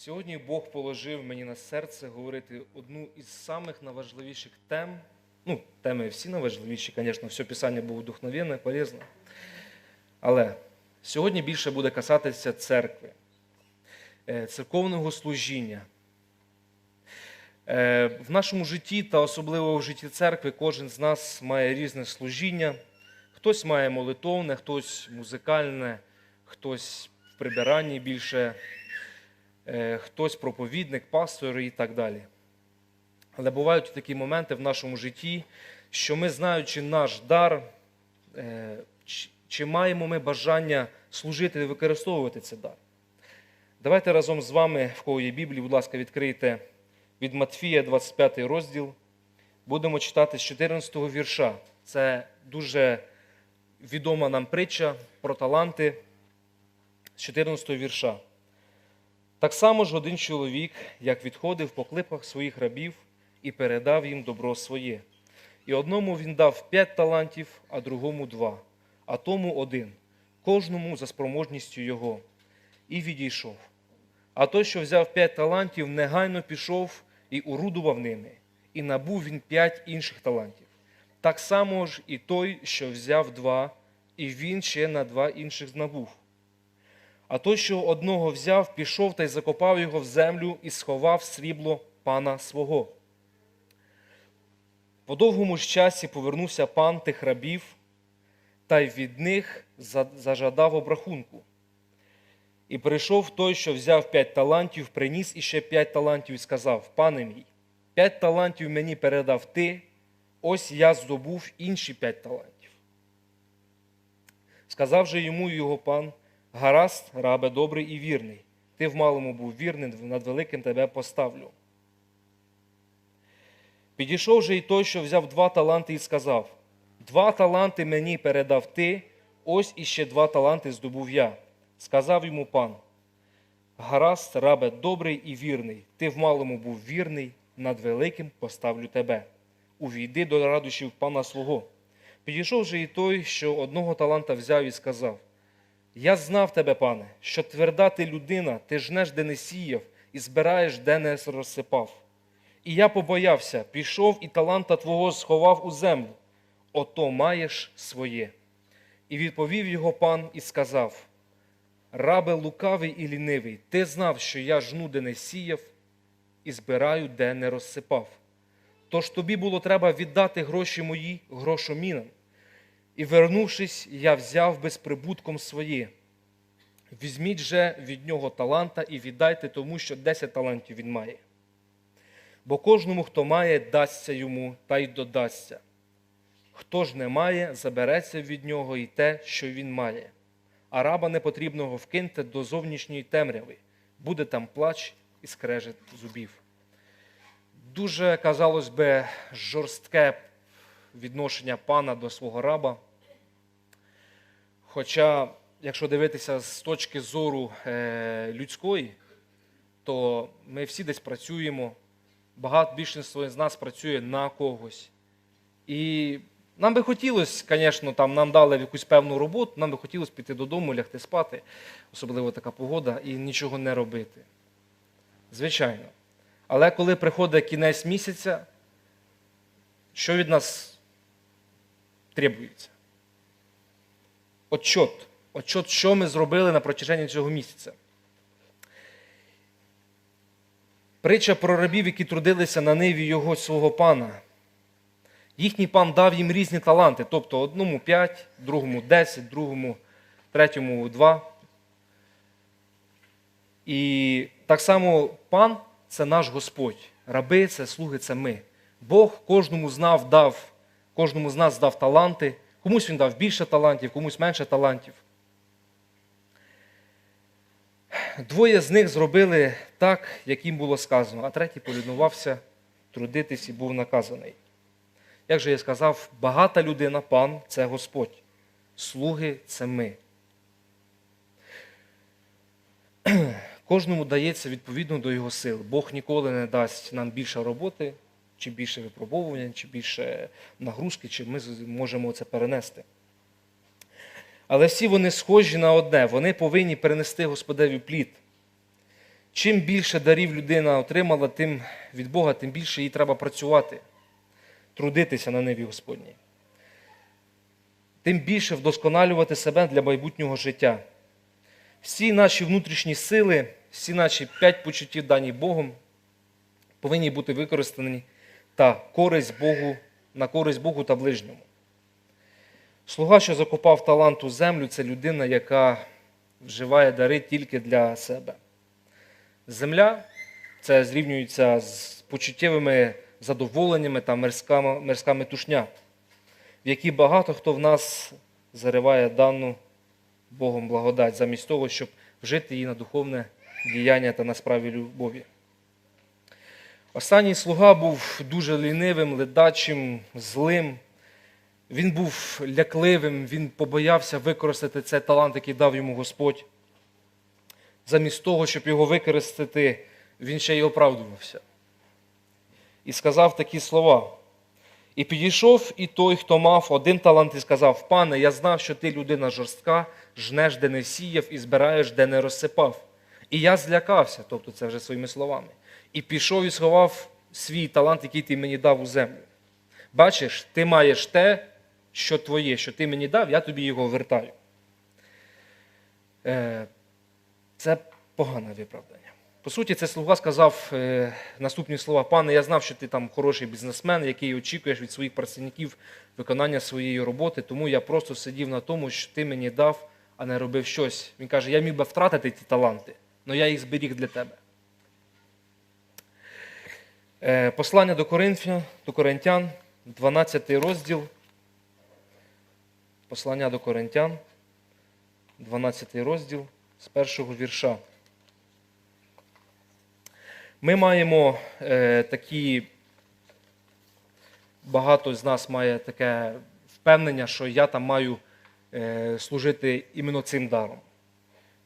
Сьогодні Бог положив мені на серце говорити одну із самих найважливіших тем. Ну, теми всі найважливіші, звісно, все писання було вдохновенне, полезне. Але сьогодні більше буде касатися церкви, е, церковного служіння. Е, В нашому житті та особливо в житті церкви кожен з нас має різне служіння. Хтось має молитовне, хтось музикальне, хтось в прибиранні більше, хтось проповідник, пастор і так далі. Але бувають такі моменти в нашому житті, що ми, знаючи наш дар, е, чи- маємо ми бажання служити і використовувати цей дар. Давайте разом з вами, в кого є Біблія, будь ласка, відкрийте від Матфія, 25 розділ. Будемо читати з 14 вірша. Це дуже відома нам притча про таланти з 14 вірша. Так само ж один чоловік, як відходив по клипах своїх рабів і передав їм добро своє. І одному він дав п'ять талантів, а другому два, а тому один, кожному за спроможністю його, і відійшов. А той, що взяв п'ять талантів, негайно пішов і урудував ними, і набув він п'ять інших талантів. Так само ж і той, що взяв два, і він ще на два інших набув. А той, що одного взяв, пішов та й закопав його в землю і сховав срібло пана свого. По довгому ж часі повернувся пан тих рабів, та й від них зажадав обрахунку. І прийшов той, що взяв п'ять талантів, приніс іще п'ять талантів і сказав: Пане мій, п'ять талантів мені передав ти, ось я здобув інші п'ять талантів. Сказав же йому його пан: Гаразд, рабе добрий і вірний. Ти в малому був вірний, над великим тебе поставлю. Підійшов же і той, що взяв два таланти, і сказав: Два таланти мені передав ти, ось іще два таланти здобув я. Сказав йому пан: Гаразд, рабе добрий і вірний, ти в малому був вірний, над великим поставлю тебе. Увійди до радощів пана свого. Підійшов же і той, що одного таланта взяв і сказав: Я знав тебе, пане, що тверда ти людина, ти жнеш, де не сіяв, і збираєш, де не розсипав. І я побоявся, пішов і таланта твого сховав у землю. Ото маєш своє. І відповів його пан і сказав: Рабе лукавий і лінивий, ти знав, що я жну, де не сіяв, і збираю, де не розсипав. Тож тобі було треба віддати гроші мої грошомінам. І, вернувшись, я взяв безприбутком своє. Візьміть же від нього таланта і віддайте тому, що десять талантів він має. Бо кожному, хто має, дасться йому, та й додасться. Хто ж не має, забереться від нього і те, що він має. А раба непотрібного вкиньте до зовнішньої темряви, буде там плач і скрежет зубів. Дуже, казалось би, жорстке відношення пана до свого раба. Хоча, якщо дивитися з точки зору е, людської, то ми всі десь працюємо, багато більшість з нас працює на когось. І нам би хотілося, звісно, там нам дали якусь певну роботу, нам би хотілося піти додому, лягти спати, особливо така погода, і нічого не робити. Звичайно. Але коли приходить кінець місяця, що від нас требується? Отчот. Отчот, що ми зробили на протяженні цього місяця. Притча про рабів, які трудилися на ниві його свого пана. Їхній пан дав їм різні таланти, тобто одному 5, другому 10, другому, третьому 2. І так само пан це наш Господь, раби це слуги, це ми. Бог кожному з нас дав, кожному з нас дав таланти, комусь він дав більше талантів, комусь менше талантів. Двоє з них зробили так, як їм було сказано, а третій полінувався трудитись і був наказаний. Як же я сказав, багата людина, пан це Господь, слуги це ми. Кожному дається відповідно до його сил. Бог ніколи не дасть нам більше роботи, чи більше випробовування, чи більше нагрузки, чи ми можемо це перенести. Але всі вони схожі на одне. Вони повинні перенести Господеві плід. чим більше дарів людина отримала, тим від Бога, тим більше їй треба працювати, трудитися на ниві Господній. Тим більше вдосконалювати себе для майбутнього життя. Всі наші внутрішні сили, всі наші п'ять почуттів, дані Богом, повинні бути використані та користь Богу, на користь Богу та ближньому. Слуга, що закопав талант у землю, це людина, яка вживає дари тільки для себе. Земля це зрівнюється з почуттєвими задоволеннями та мирська, мирська метушня, в якій багато хто в нас зариває дану Богом благодать, замість того, щоб вжити її на духовне діяння та на справі любові. Останній слуга був дуже лінивим, ледачим, злим. Він був лякливим, він побоявся використати цей талант, який дав йому Господь. Замість того, щоб його використати, він ще й оправдувався. І сказав такі слова. І підійшов і той, хто мав один талант, і сказав: Пане, я знав, що ти людина жорстка, жнеш, де не сіяв, і збираєш, де не розсипав. І я злякався, тобто це вже своїми словами, і пішов і сховав свій талант, який ти мені дав у землю. Бачиш, ти маєш те, що твоє, що ти мені дав, я тобі його вертаю. Е, Це погане виправдання. По суті, цей слуга сказав е, наступні слова: Пане, я знав, що ти там хороший бізнесмен, який очікуєш від своїх працівників виконання своєї роботи, тому я просто сидів на тому, що ти мені дав, а не робив щось. Він каже: я міг би втратити ті таланти, але я їх зберіг для тебе. Е, Послання до Коринфян, до Коринтян, 12 розділ. Послання до Коринтян, 12 розділ з першого вірша. Ми маємо е, такі, багато з нас має таке впевнення, що я там маю е, служити іменно цим даром.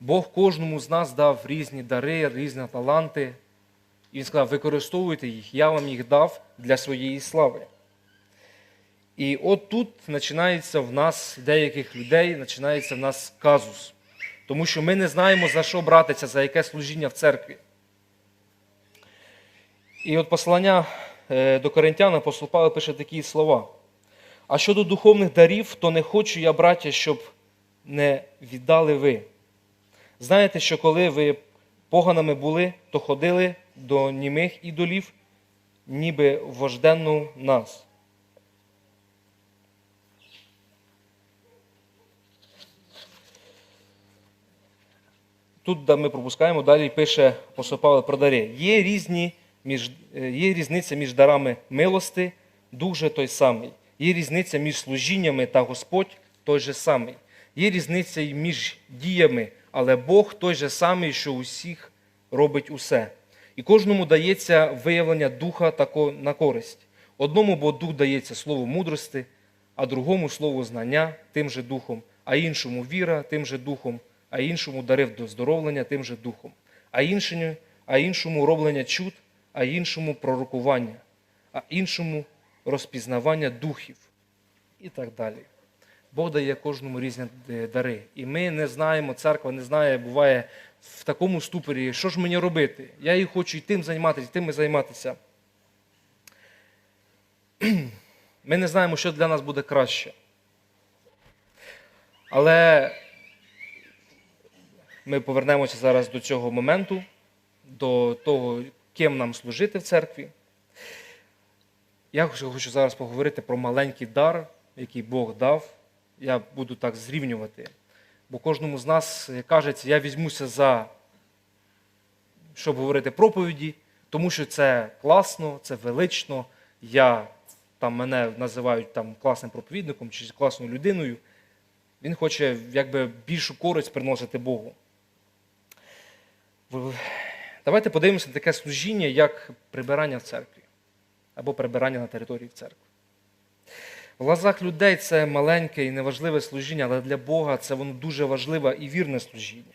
Бог кожному з нас дав різні дари, різні таланти. І він сказав, використовуйте їх, я вам їх дав для своєї слави. І от тут починається в нас, деяких людей, починається в нас казус. Тому що ми не знаємо, за що братися, за яке служіння в церкві. І от послання е, до Коринтян апостол Павло пише такі слова. А щодо духовних дарів, то не хочу я, браття, щоб не віддали ви. Знаєте, що коли ви поганими були, то ходили до німих ідолів, ніби вожденну нас. Тут да, ми пропускаємо, далі пише Павло про дари. Є, різні, між, е, є різниця між дарами милости, дух же той самий. Є різниця між служіннями та Господь той же самий. Є різниця між діями, але Бог той же самий, що усіх робить усе. І кожному дається виявлення духа на користь. Одному бо дух дається слово мудрости, а другому слово знання тим же духом, а іншому віра тим же духом, а іншому дарив до здоровлення тим же духом, а іншому, а іншому роблення чуд, а іншому пророкування, а іншому розпізнавання духів і так далі. Бог дає кожному різні е, дари. І ми не знаємо, церква не знає, буває в такому ступорі, що ж мені робити? Я і хочу і тим займатися, і тим і займатися. Ми не знаємо, що для нас буде краще. Але ми повернемося зараз до цього моменту, до того, ким нам служити в церкві. Я хочу зараз поговорити про маленький дар, який Бог дав. Я буду так зрівнювати. Бо кожному з нас кажеться, я візьмуся за, щоб говорити проповіді, тому що це класно, це велично. Я, там, Мене називають там, класним проповідником чи класною людиною. Він хоче якби, більшу користь приносити Богу. Давайте подивимося на таке служіння, як прибирання в церкві або прибирання на території церкви. В глазах людей це маленьке і неважливе служіння, але для Бога це воно дуже важливе і вірне служіння.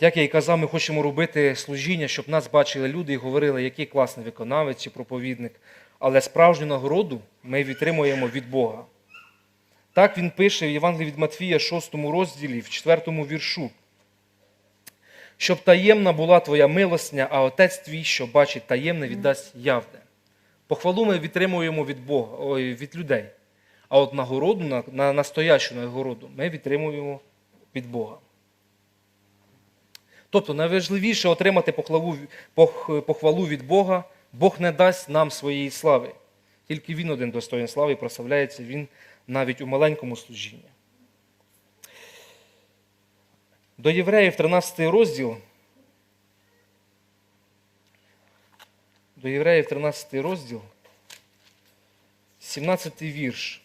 Як я і казав, ми хочемо робити служіння, щоб нас бачили люди і говорили, який класний виконавець чи проповідник. Але справжню нагороду ми відтримуємо від Бога. Так він пише в Євангелії від Матфія, 6 розділі, в 4 віршу. щоб таємна була твоя милостня, а отець твій, що бачить таємне, віддасть явне. Похвалу ми відтримуємо від Бога, ой, від людей. А от нагороду, на, на настоящу нагороду, ми відтримуємо від Бога. Тобто найважливіше отримати похвалу, похвалу від Бога, Бог не дасть нам своєї слави. Тільки Він один достоїн слави і прославляється Він навіть у маленькому служінні. До Євреїв 13 розділ. До Євреїв 13 розділ, 17 вірш.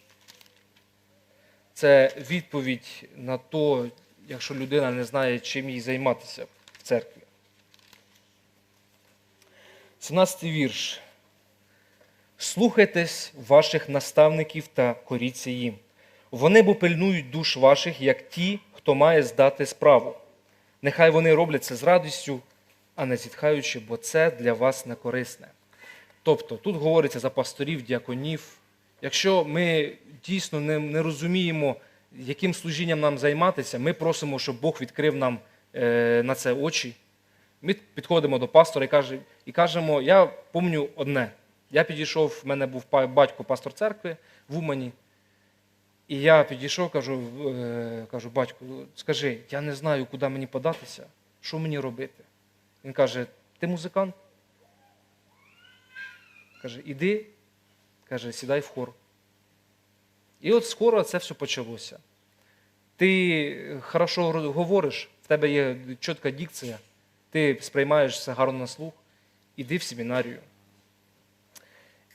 Це відповідь на то, якщо людина не знає, чим їй займатися в церкві. 17 вірш. Слухайтесь ваших наставників та коріться їм. Вони бо пильнують душ ваших, як ті, хто має здати справу. Нехай вони роблять це з радістю, а не зітхаючи, бо це для вас не корисне. Тобто тут говориться за пасторів, діаконів. Якщо ми дійсно не, не розуміємо, яким служінням нам займатися, ми просимо, щоб Бог відкрив нам е, на це очі. Ми підходимо до пастора і, каже, і кажемо: я пам'ятаю одне. Я підійшов, в мене був батько пастор церкви в Умані. І я підійшов, кажу, е, кажу, батько, скажи, я не знаю, куди мені податися, що мені робити. Він каже: ти музикант? Каже, іди, каже, сідай в хор. І от скоро це все почалося. Ти хорошо говориш, в тебе є чітка дикція, ти сприймаєш все гарно на слух, іди в семінарію.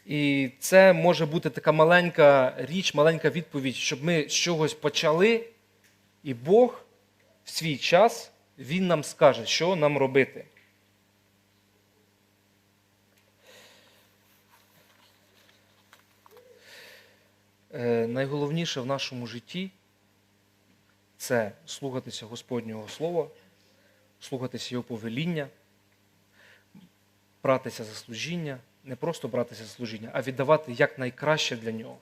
І це може бути така маленька річ, маленька відповідь, щоб ми з чогось почали, і Бог в свій час Він нам скаже, що нам робити. Найголовніше в нашому житті це слухатися Господнього Слова, слухатися Його повеління, братися за служіння, не просто братися за служіння, а віддавати якнайкраще для нього.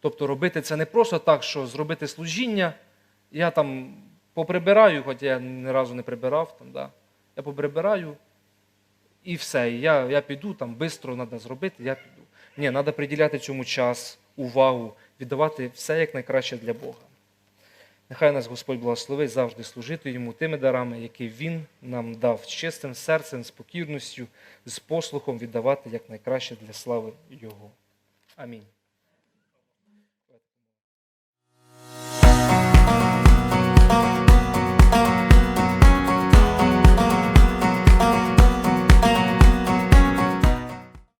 Тобто робити це не просто так, що зробити служіння, я там поприбираю, хоч я ні разу не прибирав, там, да. я поприбираю і все. Я, я піду, там швидко треба зробити, я піду. Ні, треба приділяти цьому час, увагу, віддавати все як найкраще для Бога. Нехай нас Господь благословить завжди служити йому тими дарами, які Він нам дав, з чистим серцем, з покірністю, з послухом віддавати як найкраще для слави Його. Амінь.